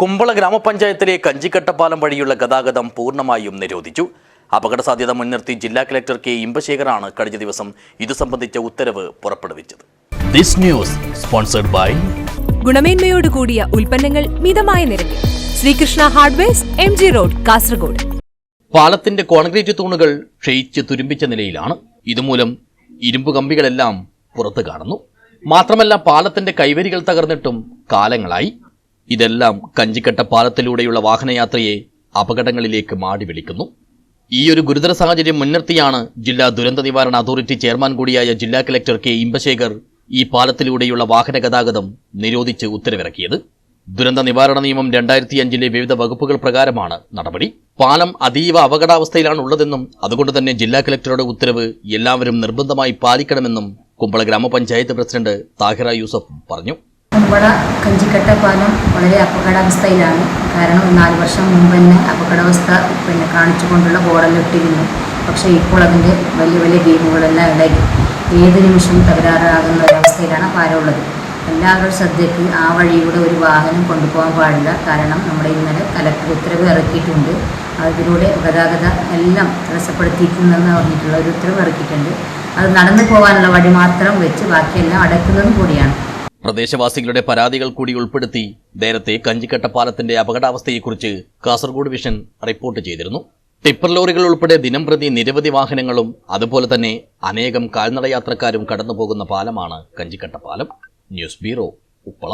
കുമ്പള ഗ്രാമപഞ്ചായത്തിലെ കഞ്ചിക്കട്ടപ്പാലം വഴിയുള്ള ഗതാഗതം പൂർണമായും നിരോധിച്ചു. അപകട സാധ്യത മുൻനിർത്തി ജില്ലാ കലക്ടർ കെ ഇമ്പശേഖറാണ് കഴിഞ്ഞ ദിവസം ഇതു സംബന്ധിച്ച ഉത്തരവ് പുറപ്പെടുവിച്ചത്. ദിസ് ന്യൂസ് സ്പോൺസർഡ് ബൈ ഗുണമേന്മയോട് കൂടിയ ഉൽപ്പന്നങ്ങൾ മിതമായ നിരക്കിൽ. Srikrishna hardwares M G road Kasaragod. പാലത്തിന്റെ കോൺക്രീറ്റ് തൂണുകൾ ക്ഷയിച്ച് തുരുമ്പിച്ച നിലയിലാണ്. ഇതുമൂലം ഇരുമ്പ് കമ്പികളെല്ലാം പുറത്തു കാണുന്നു. മാത്രമല്ല പാലത്തിന്റെ കൈവരികൾ തകർന്നിട്ടും കാലങ്ങളായി. ഇതെല്ലാം കഞ്ചിക്കട്ട പാലത്തിലൂടെയുള്ള വാഹനയാത്രയെ അപകടങ്ങളിലേക്ക് മാടി വിളിക്കുന്നു. ഈ ഒരു ഗുരുതര സാഹചര്യം മുൻനിർത്തിയാണ് ജില്ലാ ദുരന്ത നിവാരണ അതോറിറ്റി ചെയർമാൻ കൂടിയായ ജില്ലാ കലക്ടർ കെ ഇമ്പശേഖർ ഈ പാലത്തിലൂടെയുള്ള വാഹന ഗതാഗതം നിരോധിച്ച് ഉത്തരവിറക്കിയത്. ദുരന്ത നിവാരണ നിയമം രണ്ടായിരത്തി അഞ്ചിലെ വിവിധ വകുപ്പുകൾ പ്രകാരമാണ് നടപടി. പാലം അതീവ അപകടാവസ്ഥയിലാണ് ഉള്ളതെന്നും അതുകൊണ്ട് തന്നെ ജില്ലാ കലക്ടറുടെ ഉത്തരവ് എല്ലാവരും നിർബന്ധമായി പാലിക്കണമെന്നും കുമ്പള ഗ്രാമപഞ്ചായത്ത് പ്രസിഡന്റ് താഹിറ യൂസഫ് പറഞ്ഞു. കുമ്പള കഞ്ചിക്കട്ട പാലം വളരെ അപകടാവസ്ഥയിലാണ്. കാരണം നാല് വർഷം മുമ്പ് തന്നെ അപകടാവസ്ഥ പിന്നെ കാണിച്ചുകൊണ്ടുള്ള ബോർഡെല്ലാം ഇട്ടിരുന്നു. പക്ഷേ ഇപ്പോൾ അതിന്റെ വലിയ വലിയ ഗെയിമുകളെല്ലാം ഇളകി ഏത് നിമിഷവും തകരാറാകുന്ന ഒരവസ്ഥയിലാണ് പാലം ഉള്ളത് എല്ലാവരുടെ ശ്രദ്ധയ്ക്ക് ആ വഴിയിലൂടെ ഒരു വാഹനം കൊണ്ടുപോകാൻ പാടില്ല. കാരണം നമ്മുടെ ഇന്നലെ കലക്ടർ ഉത്തരവ് ഇറക്കിയിട്ടുണ്ട്. അതിലൂടെ ഗതാഗത എല്ലാം തടസ്സപ്പെടുത്തിയിട്ടുണ്ടെന്ന് പറഞ്ഞിട്ടുള്ള ഒരു ഉത്തരവ് ഇറക്കിയിട്ടുണ്ട്. അത് നടന്നു പോകാനുള്ള വഴി മാത്രം വെച്ച് ബാക്കിയെല്ലാം അടയ്ക്കുന്നതും കൂടിയാണ്. പ്രദേശവാസികളുടെ പരാതികൾ കൂടി ഉൾപ്പെടുത്തി നേരത്തെ കഞ്ചിക്കട്ട പാലത്തിന്റെ അപകടാവസ്ഥയെക്കുറിച്ച് കാസർഗോഡ് വിഷൻ റിപ്പോർട്ട് ചെയ്തിരുന്നു. ടിപ്പർ ലോറികൾ ഉൾപ്പെടെ ദിനംപ്രതി നിരവധി വാഹനങ്ങളും അതുപോലെ തന്നെ അനേകം കാൽനടയാത്രക്കാരും കടന്നുപോകുന്ന പാലമാണ് കഞ്ചിക്കട്ട പാലം. News bureau Uppala.